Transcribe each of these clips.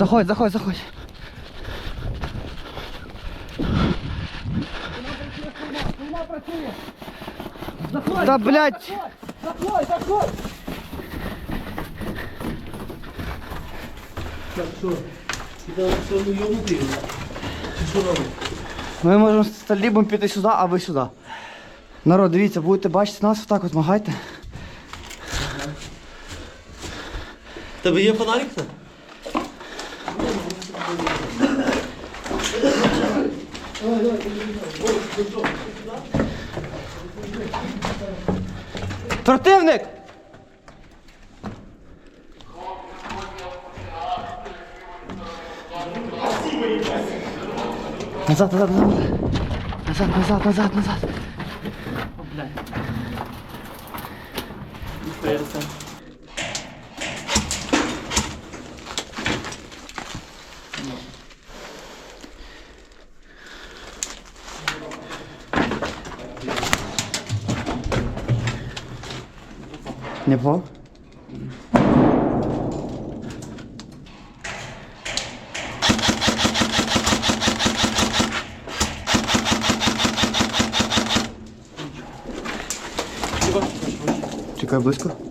Заходь, заходь, заходь. Да, блядь! Заходь, заходь! Так що? Ти все? Чи що? Ми можемо з талібом піти сюди, а ви сюди. Народ, дивіться, будете бачити нас, отак от магайте. Тебе є фонарик? Противник! Назад, назад, назад. Назад, назад, назад, назад. Не по? Чекай близько.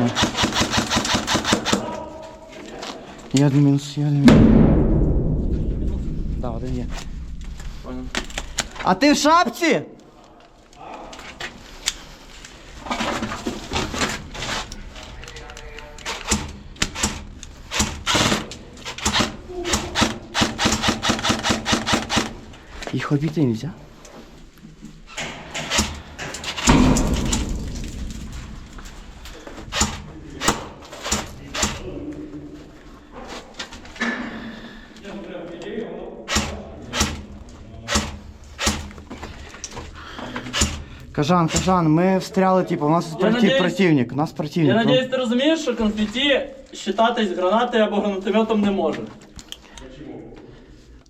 Ні. Є один мінус, є один мінус. Да, один є. А ти в шапці? Їх обійти нельзя. Кажан, Кажан, ми встряли, типу, у нас Я проти... надіюсь- противник, у нас противник. Я ну. надіюсь, ти розумієш, що конфетті считатись гранати або гранатометом не може.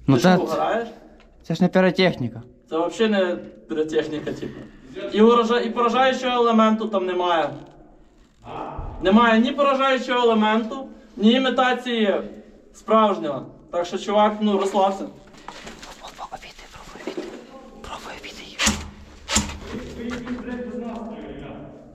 ну ти це, що, угораєш? це ж не піротехніка. Це взагалі не піротехніка, типу. І поражаючого елементу там немає. Немає ні поражаючого елементу, ні імітації справжнього. Так що, чувак, ну розслабся. Обійти, пробуй обійти. Пробуй обійти їх.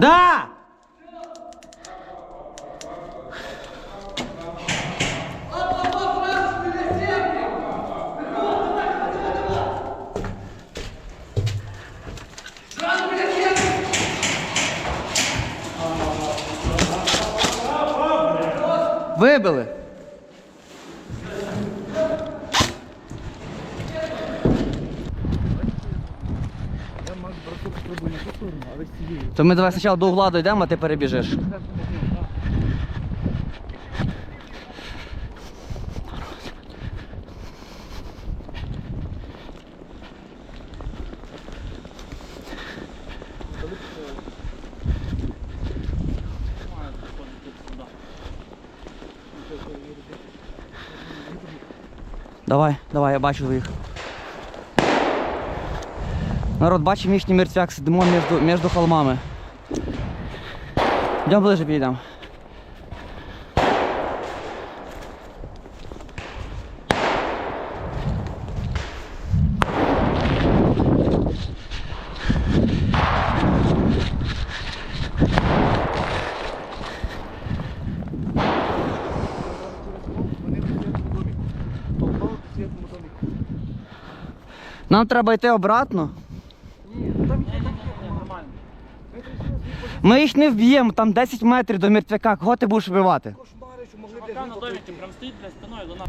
Да! Вибили. То ми давай спочатку до угла дійдемо, а ти перебіжиш. Давай, давай, я бачу їх. Народ, бачимо їхній мертвяк, сидимо між, між холмами. Йдемо ближе підійдемо. Нам треба йти обратно. Ми їх не вб'ємо, там 10 метрів до мертвяка. Кого ти будеш вбивати? Прям стоїть, блядь, спиною до нас.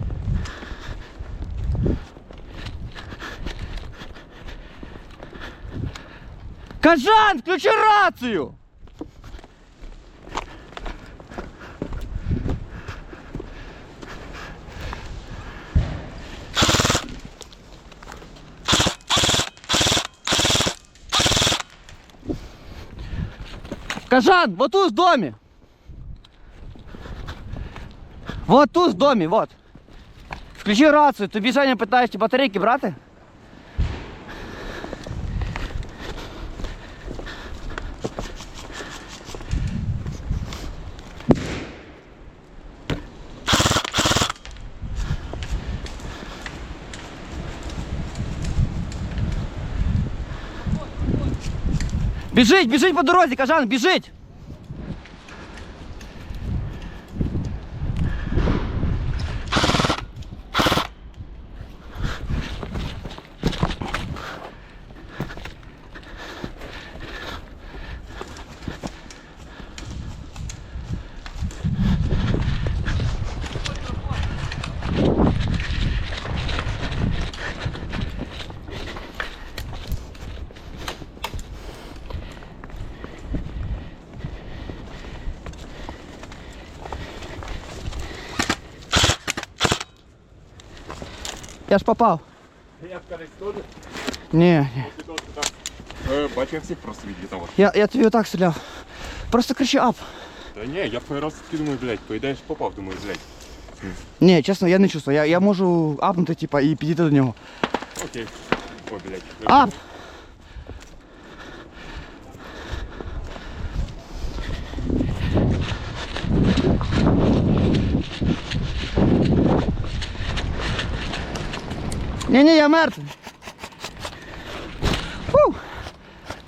Кажан, включи рацію! Кажан, вот тут в доме. Вот тут в доме, вот. Включи рацию, тобі бежание пытаешься батарейки брати? Біжить, біжить по дорозі, кажан, біжить! Я ж попав. Я кажеш, теж? Ні, ні. Е, Бачу, я всіх просто відлітав. Я, я тобі отак стріляв. Просто кричи ап. Та ні, я перший раз таки думаю, блядь, поїдеш попав, думаю, блядь. Ні, чесно, я не чувствую. Я, я можу апнути, типа, і підійти до нього. Окей. Ой, блядь. Ап! Ні-ні, я мертвий. Фу.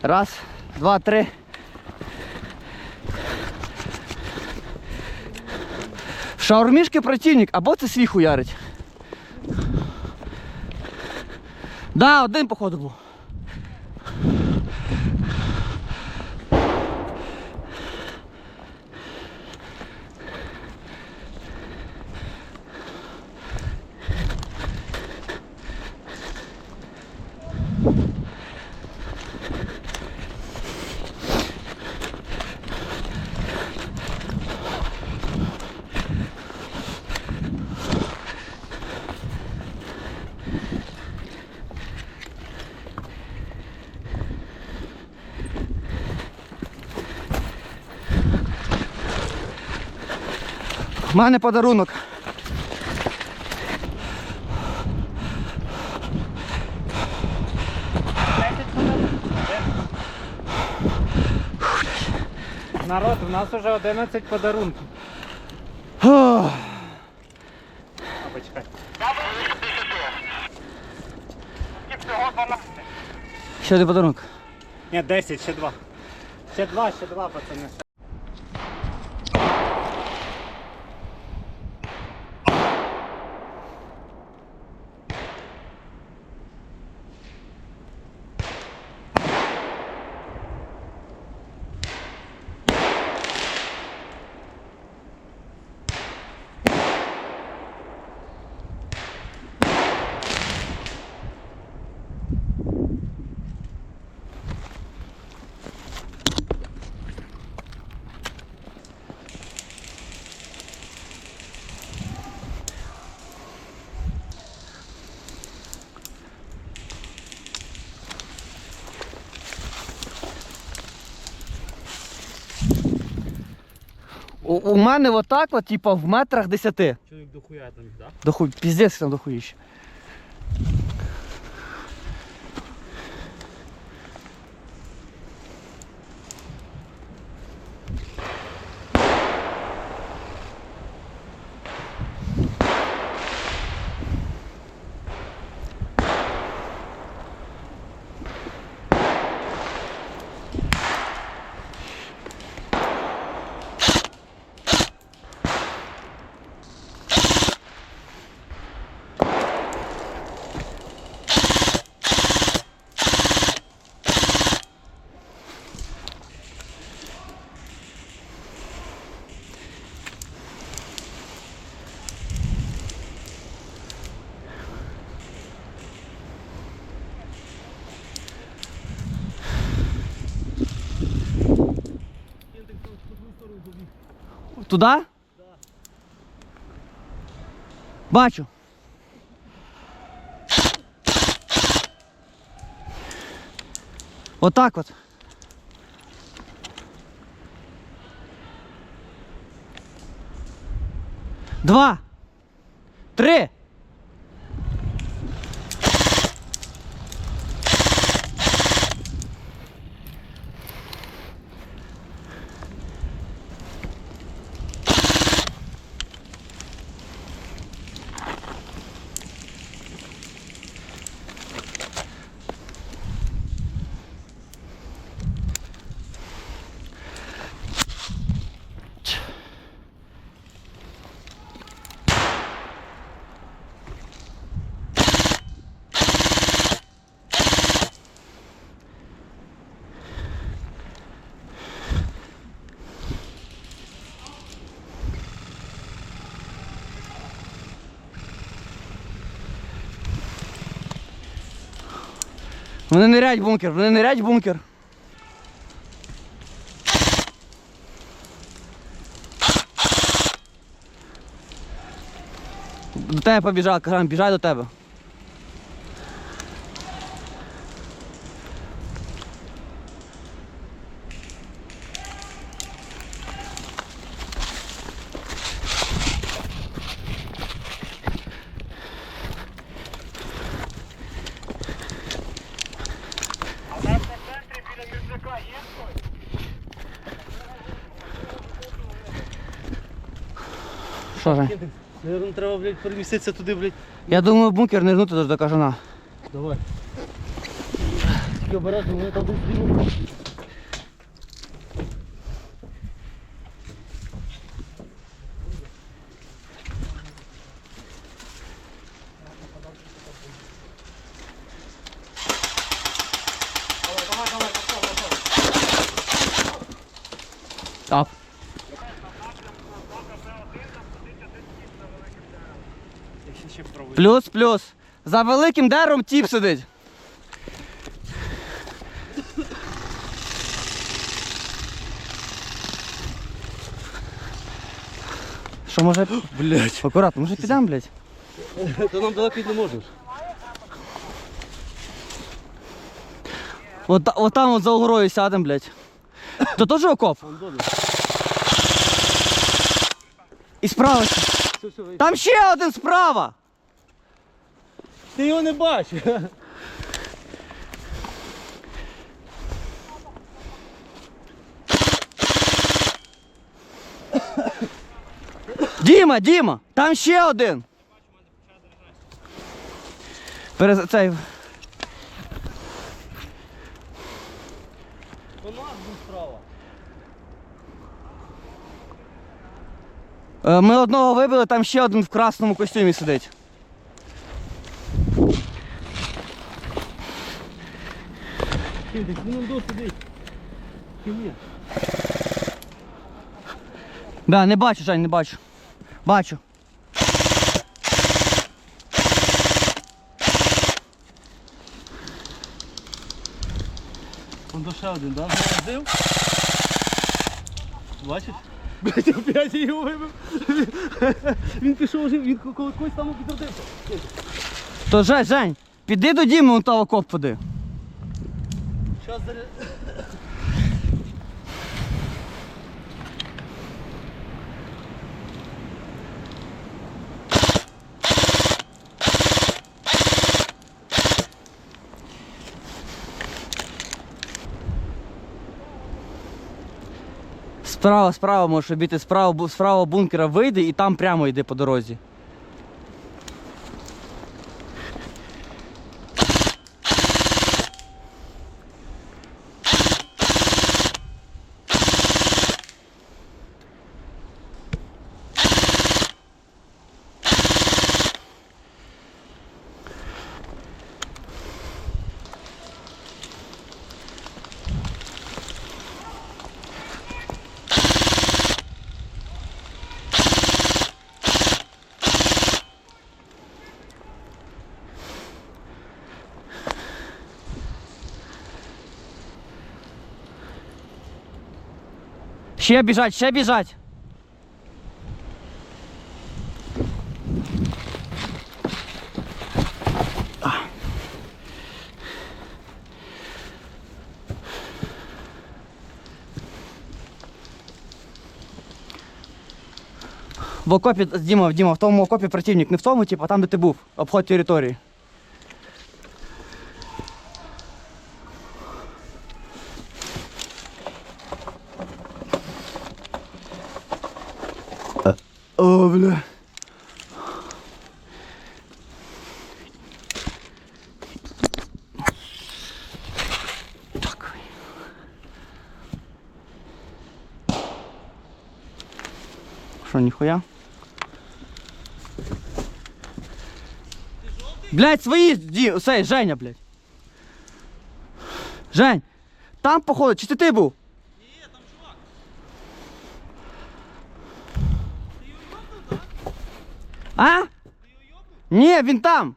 Раз, два, три. Шаурмішки противник, або це свій хуярить. Да, один походу був. У мене подарунок. Народ, у нас уже 11 подарунків. А, почекай. Ще один подарунок. Ні, 10, ще два. Ще два, ще два, пацани. У, у мене отак, от, типа, в метрах десяти. Чоловік дохуя там, да? Дохуй, піздець там до Туди? Бачу. Отак от. Два. Три. Вони нирять бункер, вони нирять бункер. До тебе побіжав, кажу, біжай до тебе. Що же? Наверно, треба, блядь, переміститися туди, блядь. Я думаю, в бункер нирнути до- кажана. Давай. Тільки обережно, вони там десь зліво. Так. Плюс, плюс. За великим деревом тіп сидить. Що може. Блять. Акуратно, може підемо, блять. То нам далеко йти не можеш. От, от там от за горою сядемо, блять. То теж окоп? І справа. Там ще один справа! Ти його не бачиш. Діма, Діма, там ще один. Перез... Цей... У нас був справа. Ми одного вибили, там ще один в красному костюмі сидить. Ти десь він до сидить. Да, не бачу, Жень, не бачу. Бачу. Он ще один, да? Заразив? Бачиш? Блять, опять його вибив. Він пішов вже, він когось там підродився. То Жень, Жень, піди до Діми, вон того коп поди. Справа, справа можеш обійти, справа, справа бункера вийди і там прямо йди по дорозі. Ща біжать, ща біжать. В окопі Дима, Діма, в тому окопі противник, не в тому, типу, а там, де ти був, обход території. Ніхуя? Блять, свої, ді, сей, Женя, блять. Жень, там походу, чи це ти був? Ні, там чувак. А? Ні, він там.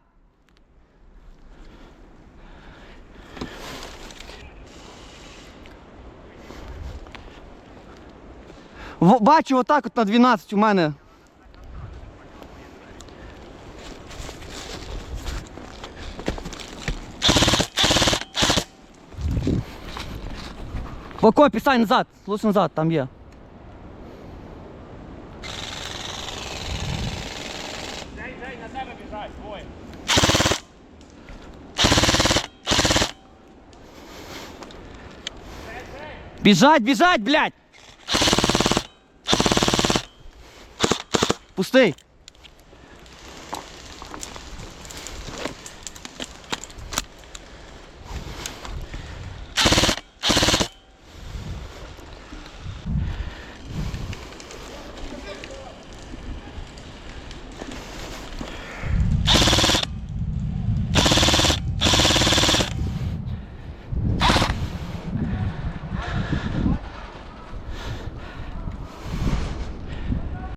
бачу отак от на 12 у мене. В окопі, сань назад, лучше назад, там є. Біжать, біжать, блядь! Пустий.